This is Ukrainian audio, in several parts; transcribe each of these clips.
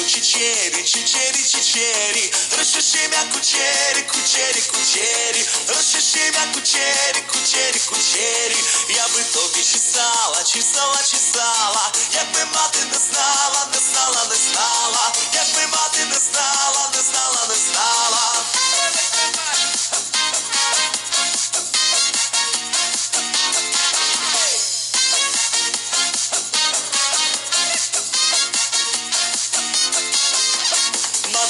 чичері, чичері, чичері, розчеши м'я кучері, кучері, кучері, розчеши м'я кучері, кучері, кучері, я би тобі чесала, чесала, чесала, якби мати не знала, не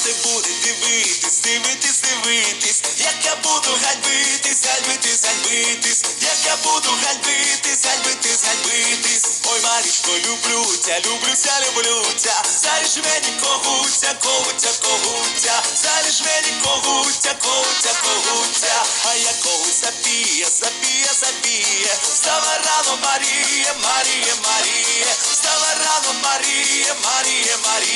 Мати буде дивитись, дивитись, дивитись, як я буду ганьбитись, ганьбитись, ганьбитись, як я буду ганьбитись, ганьбитись, ганьбитись. Ой, Марічко, люблю тя, люблю тя, люблю тя, заліж мені когуття, когуття, когуття, заліж мені когуття, когуття, когуття, а я когусь запіє, запіє, запіє, встала рано, Маріє, Маріє, Маріє, встала рано, Маріє, Маріє, Маріє.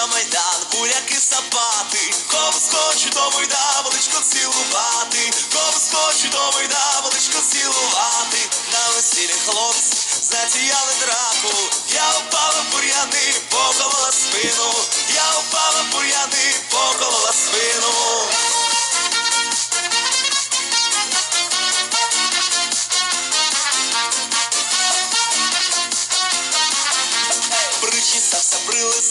За майдан, буряки сапати, кому скочу до майда, величко цілувати, кому скочу до майда, величко цілувати, на весіллі хлопці затіяли драку, я упала в бур'яни, поколола спину, я упала в бур'яни, В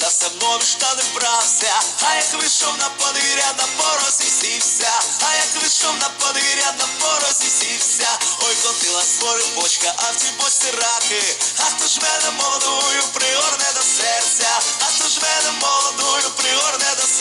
нові штани вбрався, а як вийшов на подвір'я, на порозі сівся, а як вийшов на подвір'я, на порозі сівся, ой, котила свори бочка, а в цій бочці раки, а хто ж мене молодою, пригорне до серця, а хто ж мене молодою, пригорне до серця.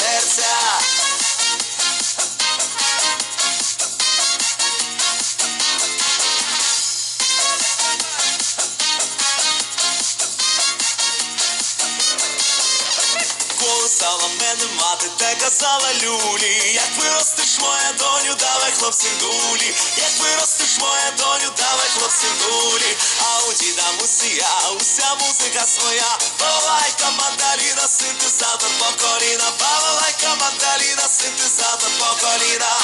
Мене мати, те казала люлі, як виростеш моя доню, давай хлопці дулі, як виростеш моя доню, давай хлопці дулі, а у діда мусія, уся музика своя, балалайка, мандаліна, синтезатор по коліна, балалайка, мандаліна, синтезатор по коліна.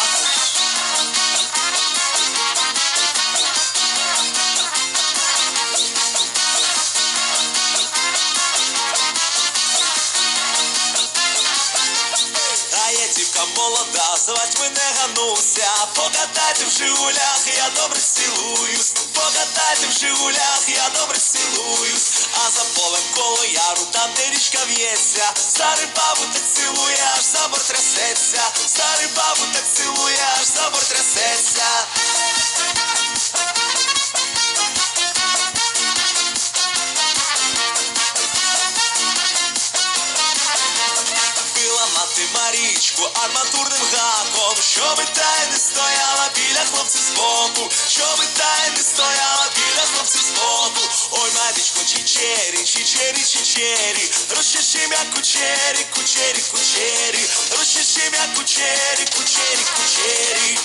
А дівка молода, звать мене Гануся, покатайте в Жигулях, я добре цілуюсь, покатайте в Жигулях, я добре цілуюсь, а за полем коло яру, там де річка в'ється, старий бабу так цілує, аж забор трясеться, старий бабу так цілує, аж забор трясеться. Марічку арматурним гаком, щоби та й не стояла біля хлопців збоку, щоби та й не стояла біля хлопців збоку. Ой, Марічко, чечері, чечері, чечері, розчеши як кучері, кучері, кучері, розчеши м'я кучері, кучері, кучері.